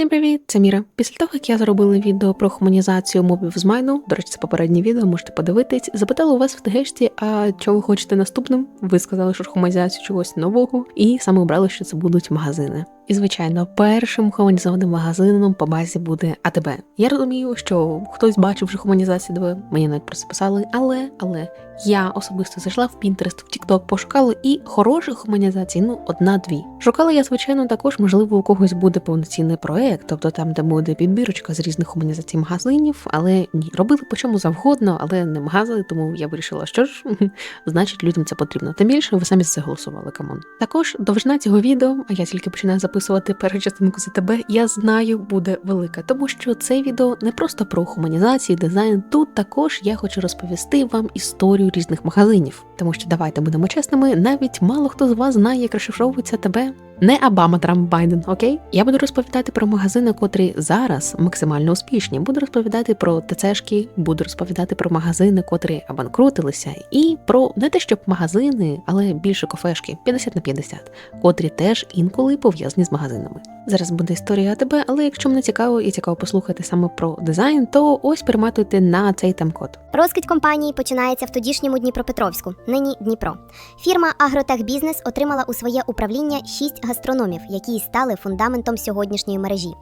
Всім привіт, це Міра. Після того, як я зробила відео про хуманізацію мобів з майну, до речі, це попереднє відео, можете подивитись. Запитала у вас в тегешті, а чого ви хочете наступним? Ви сказали, що хуманізацію чогось нового, і саме обрали, що це будуть магазини. І звичайно, першим хуманізованим магазином по базі буде АТБ. Я розумію, що хтось бачив вже хуманізацію ДВ, мені навіть про це писали, але але я особисто зайшла в Pinterest, в TikTok, пошукала і хороших хуманізацій, ну одна-дві. Шукала я, звичайно, також, можливо, у когось буде повноцінний проект, тобто там, де буде підбірочка з різних хуманізацій магазинів, але ні, робили по чому завгодно, але не магазини, тому я вирішила, що ж, значить, людям це потрібно. Тим більше ви самі за це голосували, камон. Також довжина цього відео, а я тільки починаю записувати першу частинку за тебе, я знаю, буде велика, тому що це відео не просто про гуманізацію, дизайн. Тут також я хочу розповісти вам історію різних магазинів. Тому що давайте будемо чесними, навіть мало хто з вас знає, як розшифровується тебе. Не Обама, Трамп, Байден, окей? Я буду розповідати про магазини, котрі зараз максимально успішні. Буду розповідати про ТЦшки, буду розповідати про магазини, котрі обанкрутилися, і про не те, щоб магазини, але більше кофешки 50 на 50, котрі теж інколи пов'язані з магазинами. Зараз буде історія АТБ, але якщо мене цікаво і цікаво послухати саме про дизайн, то ось перематуйте на цей темкод. Розквіт компанії починається в тодішньому Дніпропетровську, нині Дніпро. Фірма Агротехбізнес отримала у своє управління шість гастрономів, які стали фундаментом сьогоднішньої мережі.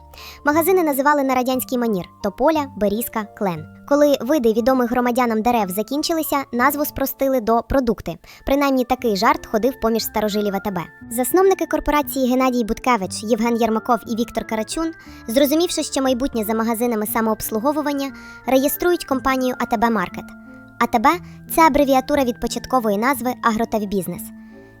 Магазини називали на радянський манір Тополя, Берізка, Клен. Коли види відомих громадянам дерев закінчилися, назву спростили до продукти. Принаймні такий жарт ходив поміж старожилів АТБ. Засновники корпорації Геннадій Буткевич, Євген Єрмаков і Віктор Карачун, зрозумівши, що майбутнє за магазинами самообслуговування, реєструють компанію АТБ Маркет. АТБ це абревіатура від початкової назви Агротавбізнес.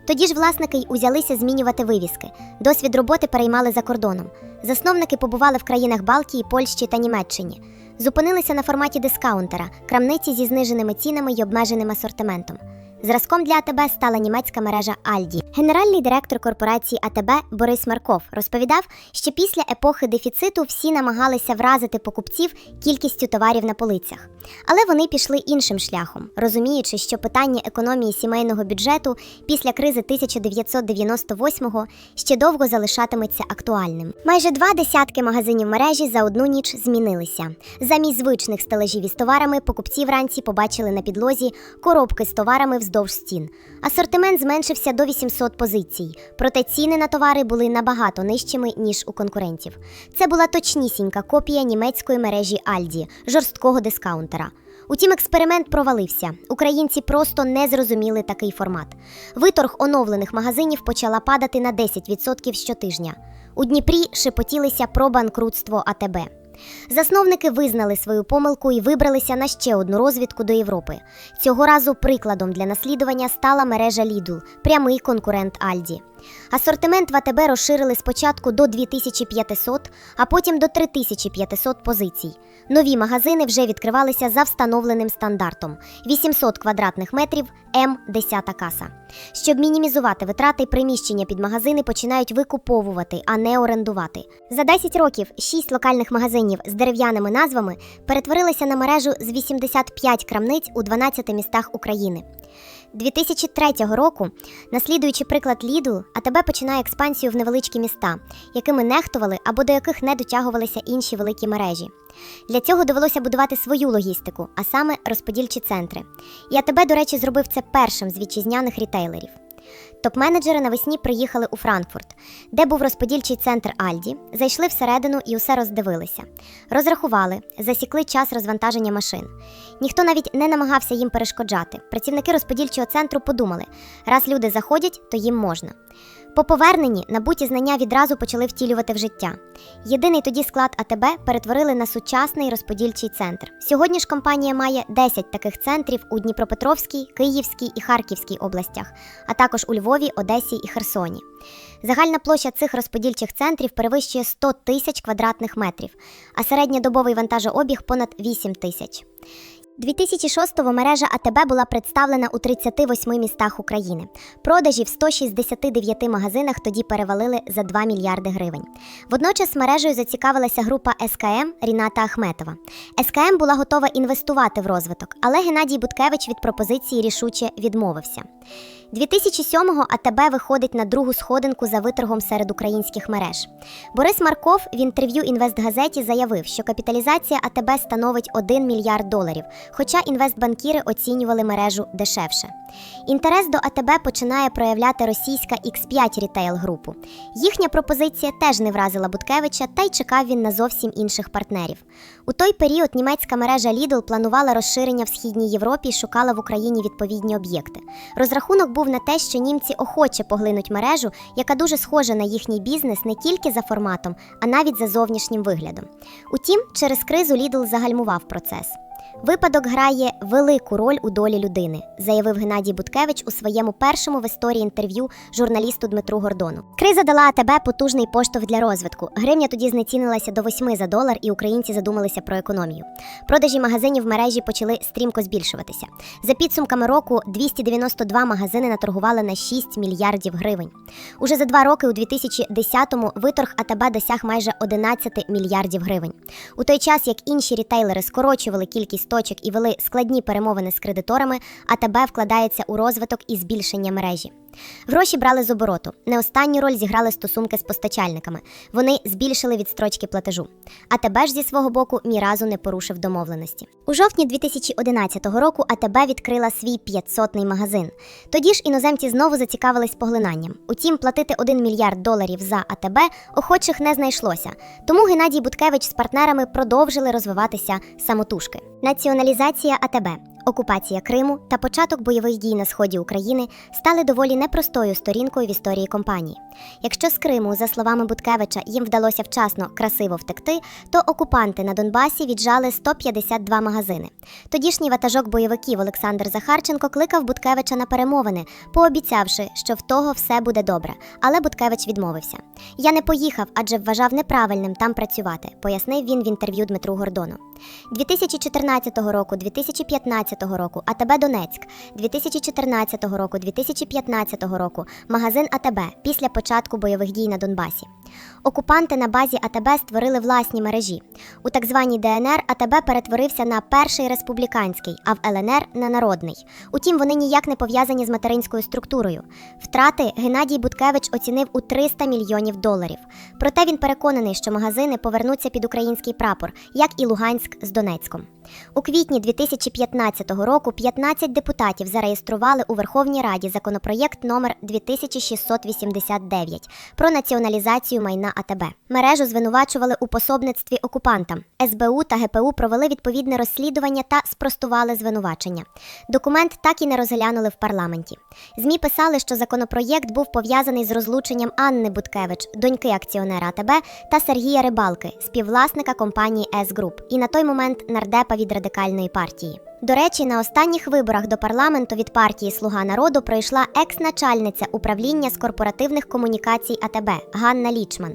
Тоді ж власники й узялися змінювати вивіски. Досвід роботи переймали за кордоном. Засновники побували в країнах Балтії, Польщі та Німеччині. Зупинилися на форматі дискаунтера, крамниці зі зниженими цінами й обмеженим асортиментом. Зразком для АТБ стала німецька мережа Альді. Генеральний директор корпорації АТБ Борис Марков розповідав, що після епохи дефіциту всі намагалися вразити покупців кількістю товарів на полицях. Але вони пішли іншим шляхом, розуміючи, що питання економії сімейного бюджету після кризи 1998-го ще довго залишатиметься актуальним. Майже два десятки магазинів мережі за одну ніч змінилися. Замість звичних стелажів із товарами покупці вранці побачили на підлозі коробки з товарами вздовж стін. Асортимент зменшився до 800 позицій, проте ціни на товари були набагато нижчими ніж у конкурентів. Це була точнісінька копія німецької мережі Альді, жорсткого дискаунтера. Утім, експеримент провалився. Українці просто не зрозуміли такий формат. Виторг оновлених магазинів почала падати на 10% щотижня. У Дніпрі шепотілися про банкрутство АТБ. Засновники визнали свою помилку і вибралися на ще одну розвідку до Європи. Цього разу прикладом для наслідування стала мережа Lidl, прямий конкурент Альді. Асортимент в АТБ розширили спочатку до 2500, а потім до 3500 позицій. Нові магазини вже відкривалися за встановленим стандартом 800 квадратних метрів М 10 каса. Щоб мінімізувати витрати, приміщення під магазини починають викуповувати, а не орендувати. За 10 років 6 локальних магазинів з дерев'яними назвами перетворилися на мережу з 85 крамниць у 12 містах України. 2003 року, наслідуючи приклад Ліду, АТБ починає експансію в невеличкі міста, якими нехтували або до яких не дотягувалися інші великі мережі. Для цього довелося будувати свою логістику, а саме розподільчі центри. І АТБ, до речі, зробив це першим з вітчизняних рітейлерів. Топ-менеджери навесні приїхали у Франкфурт, де був розподільчий центр Альді, зайшли всередину і усе роздивилися. Розрахували, засікли час розвантаження машин. Ніхто навіть не намагався їм перешкоджати. Працівники розподільчого центру подумали: раз люди заходять, то їм можна. По поверненні набуті знання відразу почали втілювати в життя. Єдиний тоді склад АТБ перетворили на сучасний розподільчий центр. Сьогодні ж компанія має 10 таких центрів у Дніпропетровській, Київській і Харківській областях, а також у Львові, Одесі і Херсоні. Загальна площа цих розподільчих центрів перевищує 100 тисяч квадратних метрів, а середньодобовий вантажообіг понад 8 тисяч. 2006-го мережа АТБ була представлена у 38 містах України. Продажі в 169 магазинах тоді перевалили за 2 мільярди гривень. Водночас мережею зацікавилася група СКМ Ріната Ахметова. СКМ була готова інвестувати в розвиток, але Геннадій Буткевич від пропозиції рішуче відмовився. 2007-го АТБ виходить на другу сходинку за виторгом серед українських мереж. Борис Марков в інтерв'ю інвестгазеті заявив, що капіталізація АТБ становить 1 мільярд доларів, хоча інвестбанкіри оцінювали мережу дешевше. Інтерес до АТБ починає проявляти російська X5 рітейл групу. Їхня пропозиція теж не вразила Буткевича, та й чекав він на зовсім інших партнерів. У той період німецька мережа Lidl планувала розширення в східній Європі і шукала в Україні відповідні об'єкти. Розрахунок був на те, що німці охоче поглинуть мережу, яка дуже схожа на їхній бізнес не тільки за форматом, а навіть за зовнішнім виглядом. Утім, через кризу Lidl загальмував процес. Випадок грає велику роль у долі людини, заявив Геннадій Буткевич у своєму першому в історії інтерв'ю журналісту Дмитру Гордону. Криза дала АТБ потужний поштовх для розвитку. Гривня тоді знецінилася до 8 за долар, і українці задумалися про економію. Продажі магазинів в мережі почали стрімко збільшуватися. За підсумками року 292 магазини наторгували на 6 мільярдів гривень. Уже за два роки, у 2010-му, виторг АТБ досяг майже 11 мільярдів гривень. У той час, як інші рітейлери скорочували кількість точок і вели складні перемовини з кредиторами, АТБ вкладається у розвиток і збільшення мережі. Гроші брали з обороту. Не останню роль зіграли стосунки з постачальниками. Вони збільшили відстрочки платежу. АТБ ж зі свого боку ні разу не порушив домовленості. У жовтні 2011 року АТБ відкрила свій 500-й магазин. Тоді ж іноземці знову зацікавились поглинанням. Утім, платити 1 мільярд доларів за АТБ охочих не знайшлося. Тому Геннадій Буткевич з партнерами продовжили розвиватися самотужки. Націоналізація АТБ. Окупація Криму та початок бойових дій на сході України стали доволі непростою сторінкою в історії компанії. Якщо з Криму, за словами Буткевича, їм вдалося вчасно красиво втекти, то окупанти на Донбасі віджали 152 магазини. Тодішній ватажок бойовиків Олександр Захарченко кликав Буткевича на перемовини, пообіцявши, що в того все буде добре. Але Буткевич відмовився. Я не поїхав, адже вважав неправильним там працювати, пояснив він в інтерв'ю Дмитру Гордону. 2014 року, 2015 року АТБ Донецьк, 2014 року, 2015 року магазин АТБ після початку бойових дій на Донбасі. Окупанти на базі АТБ створили власні мережі. У так званій ДНР АТБ перетворився на перший республіканський, а в ЛНР на народний. Утім, вони ніяк не пов'язані з материнською структурою. Втрати Геннадій Буткевич оцінив у 300 мільйонів доларів. Проте він переконаний, що магазини повернуться під український прапор, як і Луганськ з Донецьком. У квітні 2015 року 15 депутатів зареєстрували у Верховній Раді законопроєкт номер 2689 про націоналізацію майна АТБ. Мережу звинувачували у пособництві окупантам. СБУ та ГПУ провели відповідне розслідування та спростували звинувачення. Документ так і не розглянули в парламенті. ЗМІ писали, що законопроєкт був пов'язаний з розлученням Анни Буткевич, доньки акціонера АТБ, та Сергія Рибалки, співвласника компанії С Груп, і на той момент нардепа від радикальної партії. До речі, на останніх виборах до парламенту від партії Слуга народу пройшла екс-начальниця управління з корпоративних комунікацій АТБ Ганна Лічман.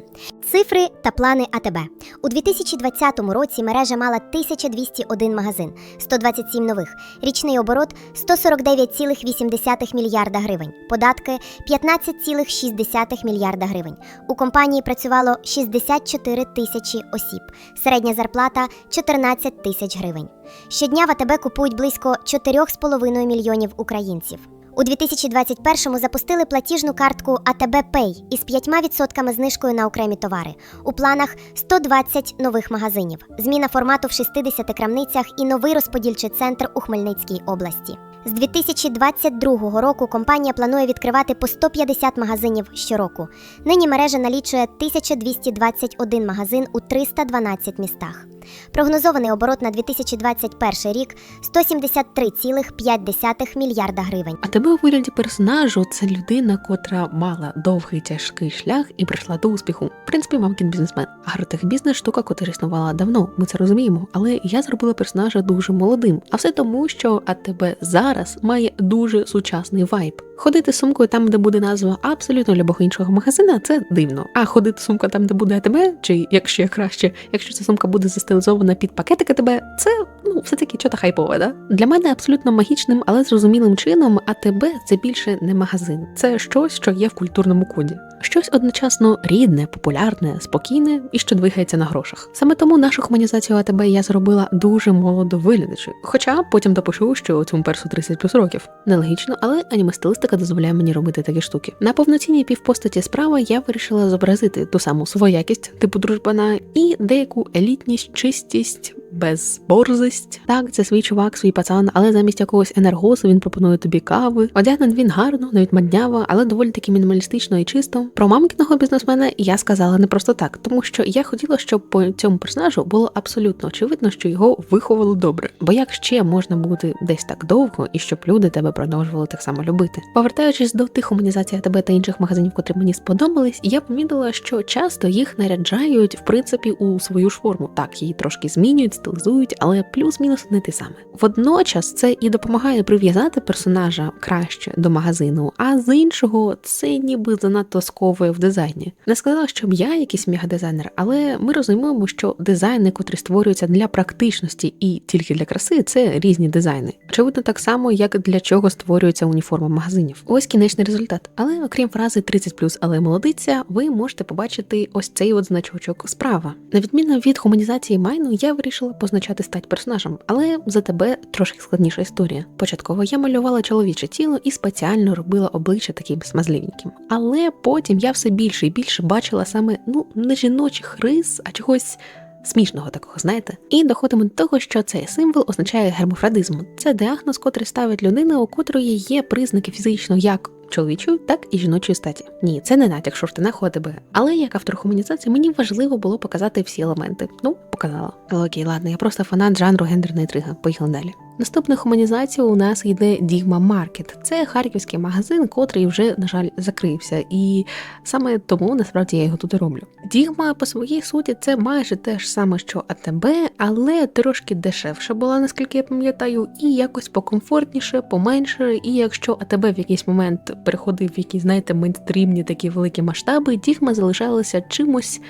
Цифри та плани АТБ у 2020 році мережа мала 1201 магазин, 127 нових, річний оборот 149,8 мільярда гривень, податки 15,6 мільярда гривень. У компанії працювало 64 тисячі осіб, середня зарплата 14 тисяч гривень. Щодня в АТБ купують близько 4,5 мільйонів українців. У 2021-му запустили платіжну картку АТБ Pay із 5% знижкою на окремі товари. У планах 120 нових магазинів, зміна формату в 60 крамницях і новий розподільчий центр у Хмельницькій області. З 2022 року компанія планує відкривати по 150 магазинів щороку. Нині мережа налічує 1221 магазин у 312 містах. Прогнозований оборот на 2021 рік 173,5 мільярда гривень. А тебе у вигляді персонажу це людина, котра мала довгий тяжкий шлях і прийшла до успіху. В принципі, мамкін бізнесмен. Агротехбізнес штука, котра існувала давно. Ми це розуміємо. Але я зробила персонажа дуже молодим. А все тому, що АТБ зараз має дуже сучасний вайб. Ходити сумкою там, де буде назва абсолютно любого іншого магазина, це дивно. А ходити сумка там, де буде АТБ, чи якщо краще, якщо ця сумка буде застилізована під пакетик АТБ, це ну все таки чота хайпове, да? Для мене абсолютно магічним, але зрозумілим чином АТБ це більше не магазин, це щось, що є в культурному коді. Щось одночасно рідне, популярне, спокійне і що двигається на грошах. Саме тому нашу хуманізацію АТБ я зробила дуже молодо виглядачи. Хоча потім допишу, що цьому персу 30 плюс років. Нелогічно, але аніме-стилистика дозволяє мені робити такі штуки. На повноцінній півпостаті справи я вирішила зобразити ту саму своякість, типу дружбана, і деяку елітність, чистість. Безборзость. Так, це свій чувак, свій пацан, але замість якогось енергосу він пропонує тобі кави. Одягнен він гарно, навіть мадняво, але доволі таки мінімалістично і чисто. Про мамкіного бізнесмена я сказала не просто так, тому що я хотіла, щоб по цьому персонажу було абсолютно очевидно, що його виховали добре. Бо як ще можна бути десь так довго і щоб люди тебе продовжували так само любити? Повертаючись до тих гуманізацій тебе та інших магазинів, котрі мені сподобались, я помітила, що часто їх наряджають в принципі у свою ж форму. Так, її трошки змінюють, стилізують, але плюс-мінус не те саме. Водночас це і допомагає прив'язати персонажа краще до магазину, а з іншого це ніби занадто сковує в дизайні. Не сказала, щоб я якийсь мегадизайнер, але ми розуміємо, що дизайни, котрі створюються для практичності і тільки для краси, це різні дизайни. Очевидно, так само, як для чого створюється уніформа магазинів. Ось кінечний результат. Але окрім фрази 30+, але молодиця, ви можете побачити ось цей от значочок справа. На відміну від гуманізації майну, я вирішила позначати стать персонажем, але за тебе трошки складніша історія. Початково я малювала чоловіче тіло і спеціально робила обличчя таким смазливеньким. Але потім я все більше і більше бачила саме ну не жіночих рис, а чогось. Смішного такого, знаєте, і доходимо до того, що цей символ означає гермофрадизм. Це діагноз, котрий ставить людина, у котрої є признаки фізично як чоловічої, так і жіночої статі. Ні, це не натяк, що в штанах у АТБ. Але як автор гуманізації мені важливо було показати всі елементи. Ну, показала. Але окей, ладно, я просто фанат жанру гендерна інтрига. Поїхали далі. Наступна хуманізація у нас йде Дігма Маркет. Це харківський магазин, котрий вже, на жаль, закрився. І саме тому насправді я його тут роблю. Дігма по своїй суті це майже те ж саме, що АТБ, але трошки дешевше була, наскільки я пам'ятаю, і якось покомфортніше, поменше. І якщо АТБ в якийсь момент переходив в якісь, знаєте, мейнстрімні такі великі масштаби, Дігма залишалася чимось.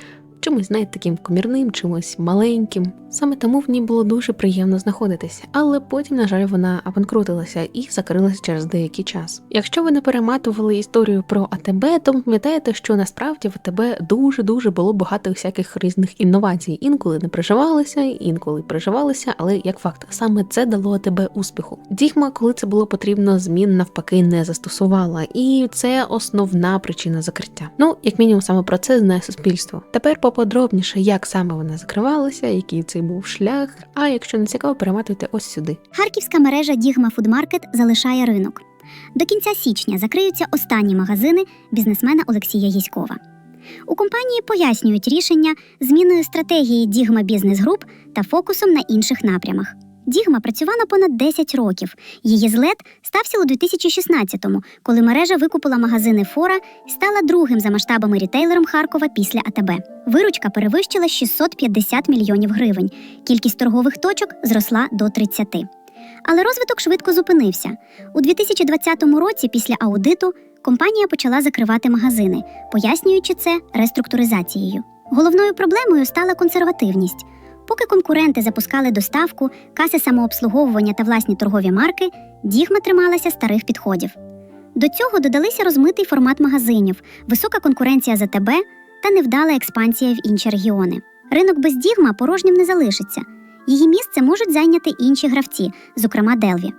Чимось, знаєте, таким комірним, чимось маленьким. Саме тому в ній було дуже приємно знаходитися, але потім, на жаль, вона обанкрутилася і закрилася через деякий час. Якщо ви не перематували історію про АТБ, то пам'ятаєте, що насправді в АТБ дуже дуже було багато всяких різних інновацій. Інколи не приживалися, інколи приживалися, але як факт, саме це дало АТБ успіху. Дігма, коли це було потрібно, змін навпаки не застосувала, і це основна причина закриття. Ну, як мінімум, саме про це знає суспільство. Тепер поподробніше, як саме вона закривалася, який це був шлях. А якщо не цікаво, перематуйте ось сюди. Харківська мережа Дігма Фудмаркет залишає ринок. До кінця січня закриються останні магазини бізнесмена Олексія Єськова. У компанії пояснюють рішення зміною стратегії Дігма Бізнес Груп та фокусом на інших напрямах. Дігма працювала понад 10 років. Її злет стався у 2016-му, коли мережа викупила магазини Фора і стала другим за масштабами рітейлером Харкова після АТБ. Виручка перевищила 650 мільйонів гривень. Кількість торгових точок зросла до 30. Але розвиток швидко зупинився. У 2020 році, після аудиту, компанія почала закривати магазини, пояснюючи це реструктуризацією. Головною проблемою стала консервативність. Поки конкуренти запускали доставку, каси самообслуговування та власні торгові марки, Дігма трималася старих підходів. До цього додалися розмитий формат магазинів, висока конкуренція за ТБ та невдала експансія в інші регіони. Ринок без Дігма порожнім не залишиться. Її місце можуть зайняти інші гравці, зокрема Делві.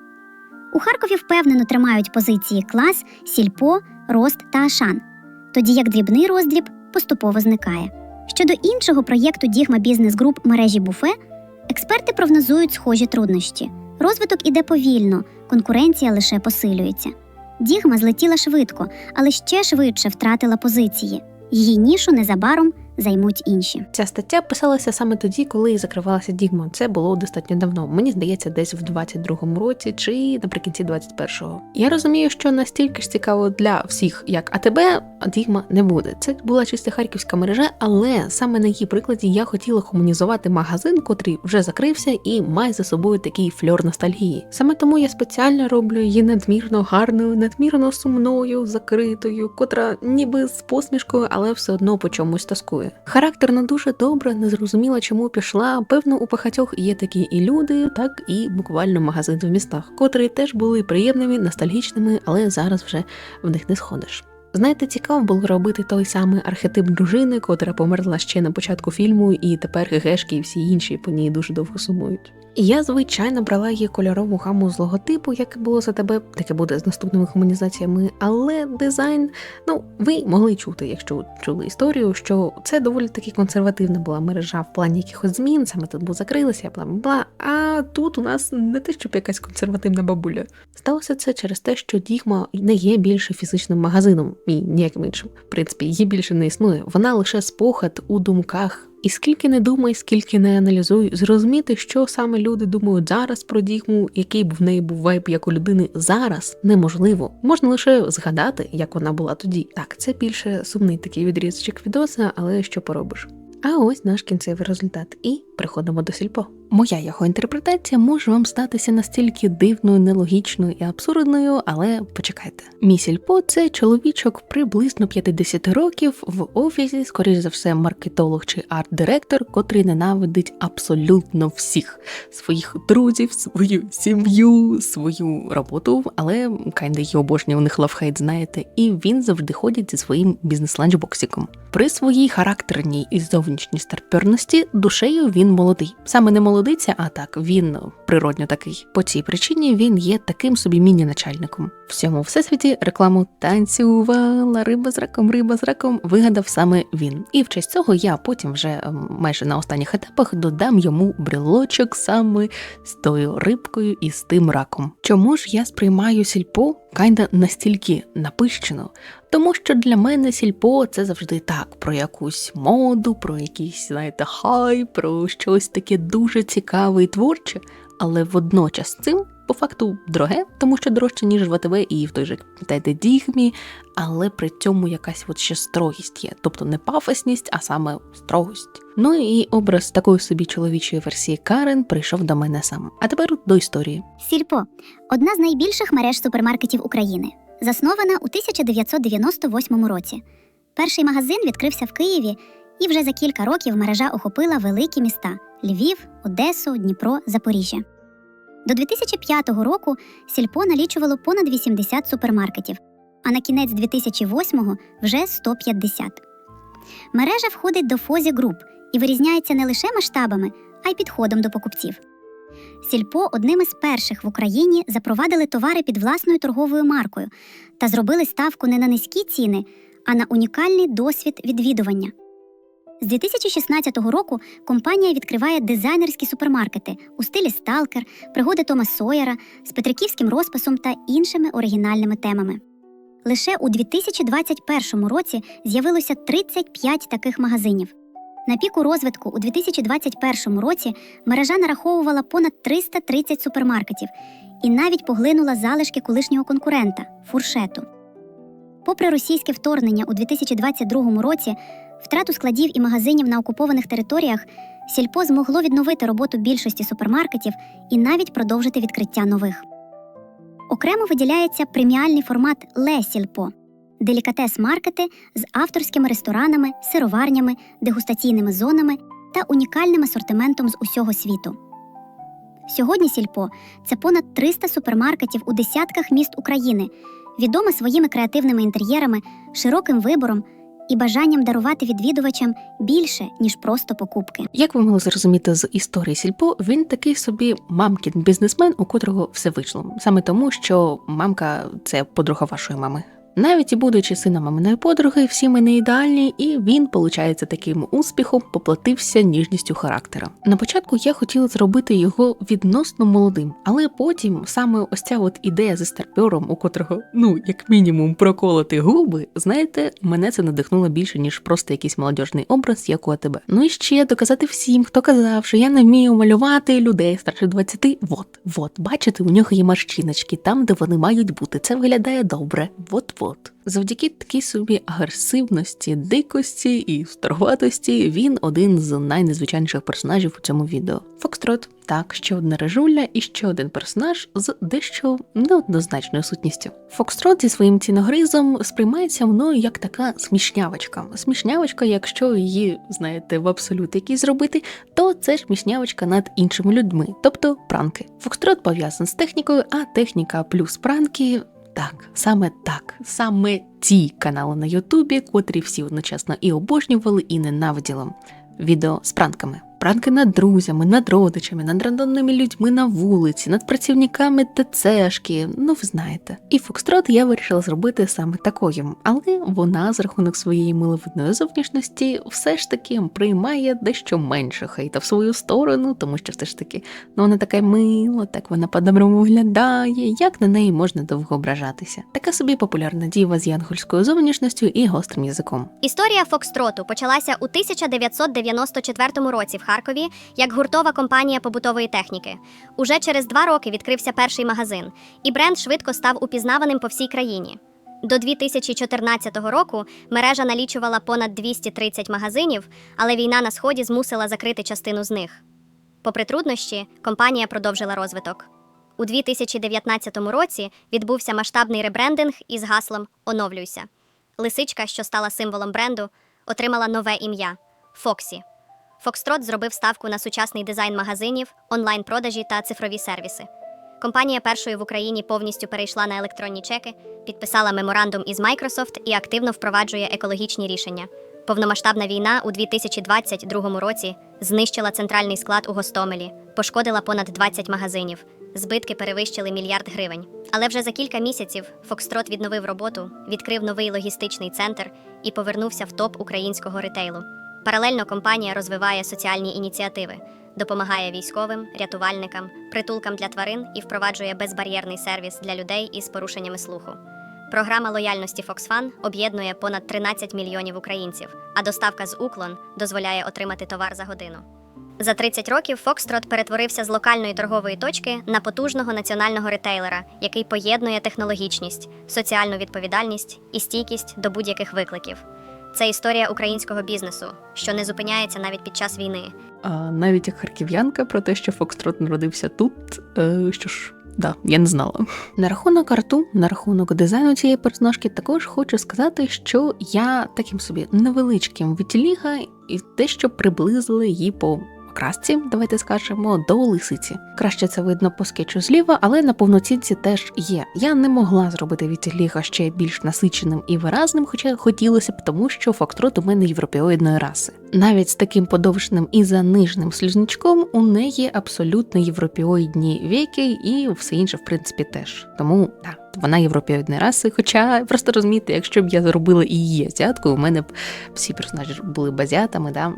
У Харкові впевнено тримають позиції клас, сільпо, рост та ашан, тоді як дрібний роздріб поступово зникає. Щодо іншого проєкту Дігма Бізнес Груп мережі буфе, експерти прогнозують схожі труднощі. Розвиток іде повільно, конкуренція лише посилюється. Дігма злетіла швидко, але ще швидше втратила позиції. Її нішу незабаром займуть інші. Ця стаття писалася саме тоді, коли закривалася Дігма. Це було достатньо давно. Мені здається, десь в 22-му році чи наприкінці 21-го. Я розумію, що настільки ж цікаво для всіх, як АТБ, Дігма не буде. Це була чисто харківська мережа, але саме на її прикладі я хотіла гуманізувати магазин, котрий вже закрився і має за собою такий фльор ностальгії. Саме тому я спеціально роблю її надмірно гарною, надмірно сумною, закритою, котра ніби з посмішкою, але все одно по чомусь тоскує. Характерно дуже добре, не зрозуміла, чому пішла. Певно, у багатьох є такі і люди, так і буквально магазини в містах, котрі теж були приємними, ностальгічними, але зараз вже в них не сходиш. Знаєте, цікаво було робити той самий архетип дружини, котра померла ще на початку фільму, і тепер гегешки і всі інші по ній дуже довго сумують. Я, звичайно, брала її кольорову гаму з логотипу, як і було за тебе, таке буде з наступними комунізаціями, але дизайн, ну, ви могли чути, якщо чули історію, що це доволі таки консервативна була мережа в плані якихось змін, саме тут був закрилися, бла бла бла. А тут у нас не те, щоб якась консервативна бабуля. Сталося це через те, що Дігма не є більше фізичним магазином і ніяким іншим. В принципі, її більше не існує. Вона лише спогад у думках. І скільки не думай, скільки не аналізуй, зрозуміти, що саме люди думають зараз про Дігму, який б в неї був вайб як у людини зараз, неможливо. Можна лише згадати, як вона була тоді. Так, це більше сумний такий відрізочок відоса, але що поробиш. А ось наш кінцевий результат. І приходимо до сільпо. Моя його інтерпретація може вам статися настільки дивною, нелогічною і абсурдною, але почекайте. Мій сільпо це чоловічок приблизно 50 років в офісі, скоріш за все, маркетолог чи арт-директор, котрий ненавидить абсолютно всіх своїх друзів, свою сім'ю, свою роботу, але кайда її обожнює, у них лавхейт, знаєте, і він завжди ходить зі своїм бізнес-ланчбоксиком. При своїй характерній і зовнішній старперності душею він молодий. Саме не молодиця, а так він природньо такий. По цій причині він є таким собі міні-начальником. Всьому всесвіті рекламу танцювала риба з раком, риба з раком вигадав саме він. І в честь цього я потім вже ем, майже на останніх етапах додам йому брелочок саме з тою рибкою і з тим раком. Чому ж я сприймаю сільпо кайда настільки напищено? Тому що для мене сільпо це завжди так про якусь моду, про якийсь, знаєте, хай, про щось таке дуже цікаве і творче, але водночас цим по факту дороге, тому що дорожче, ніж в АТВ і в той же пам'ятаєте, дігмі, але при цьому якась от ще строгість є, тобто не пафосність, а саме строгость. Ну і образ такої собі чоловічої версії Карен прийшов до мене сам. А тепер до історії. Сільпо одна з найбільших мереж супермаркетів України, заснована у 1998 році. Перший магазин відкрився в Києві, і вже за кілька років мережа охопила великі міста Львів, Одесу, Дніпро, Запоріжжя. До 2005 року сільпо налічувало понад 80 супермаркетів, а на кінець 2008-го вже 150. Мережа входить до Фозі Груп і вирізняється не лише масштабами, а й підходом до покупців. Сільпо одним із перших в Україні запровадили товари під власною торговою маркою та зробили ставку не на низькі ціни, а на унікальний досвід відвідування. З 2016 року компанія відкриває дизайнерські супермаркети у стилі Сталкер, пригоди Тома Сойера з петриківським розписом та іншими оригінальними темами. Лише у 2021 році з'явилося 35 таких магазинів. На піку розвитку у 2021 році мережа нараховувала понад 330 супермаркетів і навіть поглинула залишки колишнього конкурента фуршету. Попри російське вторгнення у 2022 році, втрату складів і магазинів на окупованих територіях, сільпо змогло відновити роботу більшості супермаркетів і навіть продовжити відкриття нових. Окремо виділяється преміальний формат Ле Сільпо делікатес-маркети з авторськими ресторанами, сироварнями, дегустаційними зонами та унікальним асортиментом з усього світу. Сьогодні сільпо це понад 300 супермаркетів у десятках міст України, відоме своїми креативними інтер'єрами, широким вибором і бажанням дарувати відвідувачам більше, ніж просто покупки. Як ви могли зрозуміти з історії Сільпо, він такий собі мамкін бізнесмен, у котрого все вийшло. Саме тому, що мамка це подруга вашої мами. Навіть і будучи сином маминої подруги, всі ми не ідеальні, і він, получається, таким успіхом поплатився ніжністю характера. На початку я хотіла зробити його відносно молодим, але потім саме ось ця от ідея зі старпером, у котрого, ну як мінімум, проколоти губи, знаєте, мене це надихнуло більше ніж просто якийсь молодіжний образ, як у АТБ. Ну і ще доказати всім, хто казав, що я не вмію малювати людей старше 20. Вот, вот, бачите, у нього є марщиночки там, де вони мають бути. Це виглядає добре. Вот, вот. Завдяки такій собі агресивності, дикості і старуватості він один з найнезвичайніших персонажів у цьому відео. Фокстрот, так, ще одна режуля і ще один персонаж з дещо неоднозначною сутністю. Фокстрот зі своїм ціногризом сприймається мною як така смішнявочка. Смішнявочка, якщо її, знаєте, в абсолют якийсь зробити, то це ж смішнявочка над іншими людьми, тобто пранки. Фокстрот пов'язаний з технікою, а техніка плюс пранки так, саме так, саме ті канали на Ютубі, котрі всі одночасно і обожнювали, і ненавиділи. Відео з пранками. Пранки над друзями, над родичами, над рандомними людьми на вулиці, над працівниками ТЦшки, ну ви знаєте. І Фокстрот я вирішила зробити саме такою, але вона з рахунок своєї миловидної зовнішності все ж таки приймає дещо менше хейта в свою сторону, тому що все ж таки ну вона така мила, так вона по-доброму виглядає, як на неї можна довго ображатися. Така собі популярна діва з янгольською зовнішністю і гострим язиком. Історія Фокстроту почалася у 1994 році в Харкові як гуртова компанія побутової техніки. Уже через два роки відкрився перший магазин, і бренд швидко став упізнаваним по всій країні. До 2014 року мережа налічувала понад 230 магазинів, але війна на сході змусила закрити частину з них. Попри труднощі, компанія продовжила розвиток. У 2019 році відбувся масштабний ребрендинг із гаслом Оновлюйся. Лисичка, що стала символом бренду, отримала нове ім'я Фоксі. Фокстрот зробив ставку на сучасний дизайн магазинів, онлайн-продажі та цифрові сервіси. Компанія першою в Україні повністю перейшла на електронні чеки, підписала меморандум із Microsoft і активно впроваджує екологічні рішення. Повномасштабна війна у 2022 році знищила центральний склад у Гостомелі, пошкодила понад 20 магазинів. Збитки перевищили мільярд гривень. Але вже за кілька місяців Фокстрот відновив роботу, відкрив новий логістичний центр і повернувся в топ українського ретейлу. Паралельно компанія розвиває соціальні ініціативи, допомагає військовим, рятувальникам, притулкам для тварин і впроваджує безбар'єрний сервіс для людей із порушеннями слуху. Програма лояльності FoxFun об'єднує понад 13 мільйонів українців, а доставка з Уклон дозволяє отримати товар за годину. За 30 років Фокстрот перетворився з локальної торгової точки на потужного національного ретейлера, який поєднує технологічність, соціальну відповідальність і стійкість до будь-яких викликів. Це історія українського бізнесу, що не зупиняється навіть під час війни. А навіть як харків'янка про те, що Фокстрот народився тут, е, що ж. Да, я не знала. На рахунок арту, на рахунок дизайну цієї персонажки, також хочу сказати, що я таким собі невеличким витіліга і дещо приблизили її по окрасці, давайте скажемо, до лисиці. Краще це видно по скетчу зліва, але на повноцінці теж є. Я не могла зробити вітіліга ще більш насиченим і виразним, хоча хотілося б, тому що фактрот у мене європеоїдної раси. Навіть з таким подовженим і заниженим слізничком у неї абсолютно європеоїдні віки і все інше, в принципі, теж. Тому так. Вона європеоїдної раси, хоча просто розумієте, якщо б я зробила її азіаткою, у мене б всі персонажі були б азіатами, да?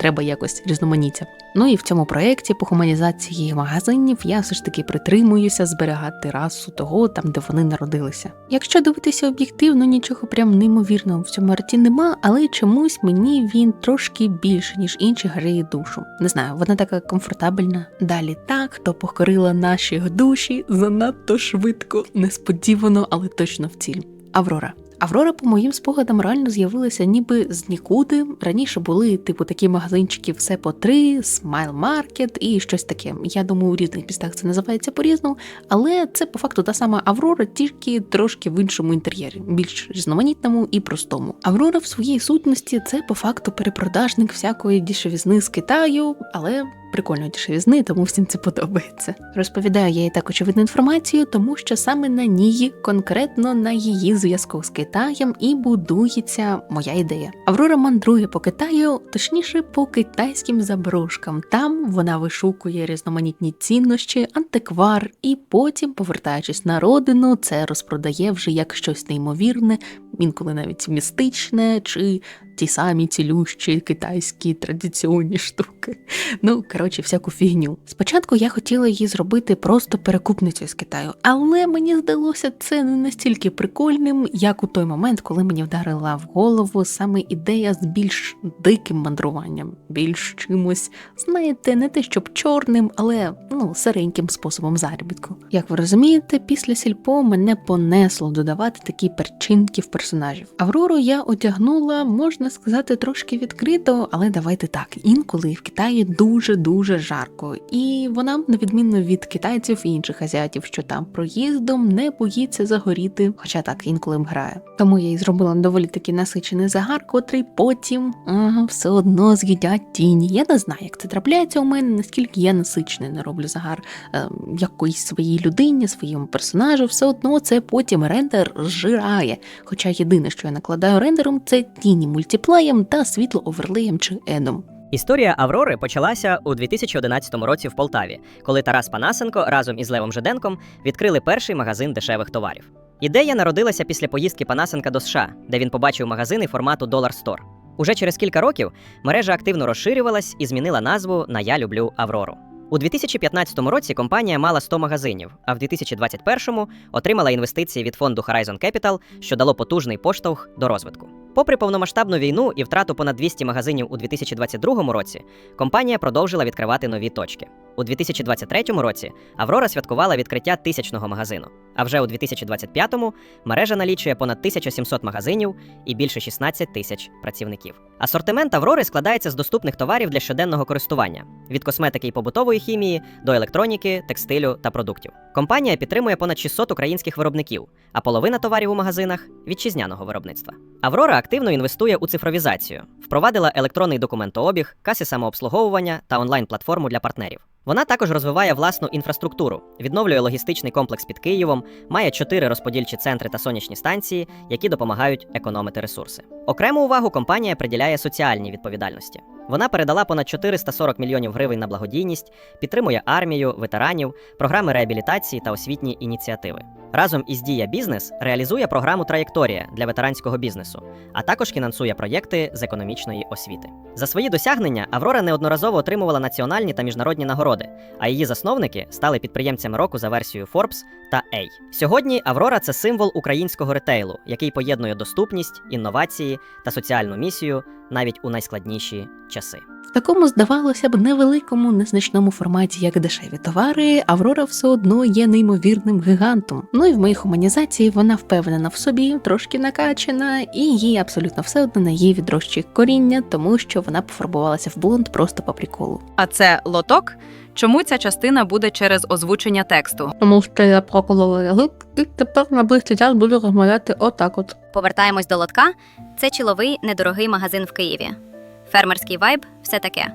треба якось різноманіття. Ну і в цьому проєкті по гуманізації магазинів я все ж таки притримуюся зберігати расу того, там де вони народилися. Якщо дивитися об'єктивно, нічого прям неймовірного в цьому арті нема, але чомусь мені він трошки більше, ніж інші гріє душу. Не знаю, вона така комфортабельна. Далі так, хто покорила наші душі занадто швидко, несподівано, але точно в ціль. Аврора. Аврора, по моїм спогадам, реально з'явилася ніби з нікуди. Раніше були, типу, такі магазинчики все по три, смайл маркет і щось таке. Я думаю, у різних містах це називається по-різному, але це по факту та сама Аврора, тільки трошки в іншому інтер'єрі, більш різноманітному і простому. Аврора в своїй сутності це по факту перепродажник всякої дешевізни з Китаю, але прикольної дешевізни, тому всім це подобається. Розповідаю я і так очевидну інформацію, тому що саме на ній, конкретно на її зв'язку з Китаєм, і будується моя ідея. Аврора мандрує по Китаю, точніше по китайським заброшкам. Там вона вишукує різноманітні ціннощі, антиквар, і потім, повертаючись на родину, це розпродає вже як щось неймовірне, інколи навіть містичне чи ті самі цілющі китайські традиційні штуки. Ну, коротше, всяку фігню. Спочатку я хотіла її зробити просто перекупницею з Китаю, але мені здалося це не настільки прикольним, як у той момент, коли мені вдарила в голову саме ідея з більш диким мандруванням, більш чимось, знаєте, не те щоб чорним, але ну сереньким способом заробітку. Як ви розумієте, після сільпо мене понесло додавати такі перчинки в персонажів. Аврору я одягнула, можна сказати, трошки відкрито, але давайте так. Інколи в Китаї дуже дуже жарко, і вона, на відміну від китайців і інших азіатів, що там проїздом, не боїться загоріти, хоча так інколи грає. Тому я їй зробила доволі такий насичений загар, котрий потім ага, все одно з'їдять тіні. Я не знаю, як це трапляється у мене, наскільки я насичений не роблю загар е, якоїсь своїй людині, своєму персонажу, все одно це потім рендер зжирає. Хоча єдине, що я накладаю рендером, це тіні мультиплеєм та світло оверлеєм чи едом. Історія Аврори почалася у 2011 році в Полтаві, коли Тарас Панасенко разом із Левом Жиденком відкрили перший магазин дешевих товарів. Ідея народилася після поїздки Панасенка до США, де він побачив магазини формату Dollar Store. Уже через кілька років мережа активно розширювалась і змінила назву на Я люблю Аврору. У 2015 році компанія мала 100 магазинів, а в 2021 отримала інвестиції від фонду Horizon Capital, що дало потужний поштовх до розвитку. Попри повномасштабну війну і втрату понад 200 магазинів у 2022 році, компанія продовжила відкривати нові точки. У 2023 році Аврора святкувала відкриття тисячного магазину. А вже у 2025-му мережа налічує понад 1700 магазинів і більше 16 тисяч працівників. Асортимент Аврори складається з доступних товарів для щоденного користування від косметики і побутової хімії до електроніки, текстилю та продуктів. Компанія підтримує понад 600 українських виробників, а половина товарів у магазинах вітчизняного виробництва. Аврора активно інвестує у цифровізацію, впровадила електронний документообіг, каси самообслуговування та онлайн-платформу для партнерів. Вона також розвиває власну інфраструктуру, відновлює логістичний комплекс під Києвом, має чотири розподільчі центри та сонячні станції, які допомагають економити ресурси. Окрему увагу компанія приділяє соціальній відповідальності. Вона передала понад 440 мільйонів гривень на благодійність, підтримує армію, ветеранів, програми реабілітації та освітні ініціативи. Разом із Дія Бізнес реалізує програму Траєкторія для ветеранського бізнесу, а також фінансує проєкти з економічної освіти. За свої досягнення Аврора неодноразово отримувала національні та міжнародні нагороди, а її засновники стали підприємцями року за версією Forbes та A. Сьогодні Аврора це символ українського ретейлу, який поєднує доступність, інновації та соціальну місію навіть у найскладніші часи. В такому, здавалося б, невеликому, незначному форматі, як дешеві товари, Аврора все одно є неймовірним гігантом. Ну і в моїй хуманізації вона впевнена в собі, трошки накачана, і їй абсолютно все одно на її відрощі коріння, тому що вона пофарбувалася в блонд просто по приколу. А це лоток. Чому ця частина буде через озвучення тексту? Тому що я проколола язик, і тепер на ближчий час буду розмовляти отак от. Повертаємось до лотка. Це чоловий недорогий магазин в Києві. Фермерський вайб, все таке.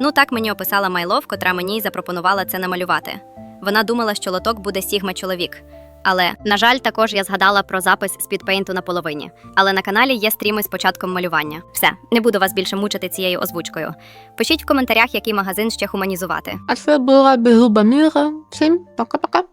Ну так мені описала Майлов, котра мені й запропонувала це намалювати. Вона думала, що лоток буде Сігма чоловік. Але, на жаль, також я згадала про запис з підпейнту на половині. Але на каналі є стріми з початком малювання. Все, не буду вас більше мучити цією озвучкою. Пишіть в коментарях, який магазин ще хуманізувати. А це була Безуба Міра. Всім пока-пока.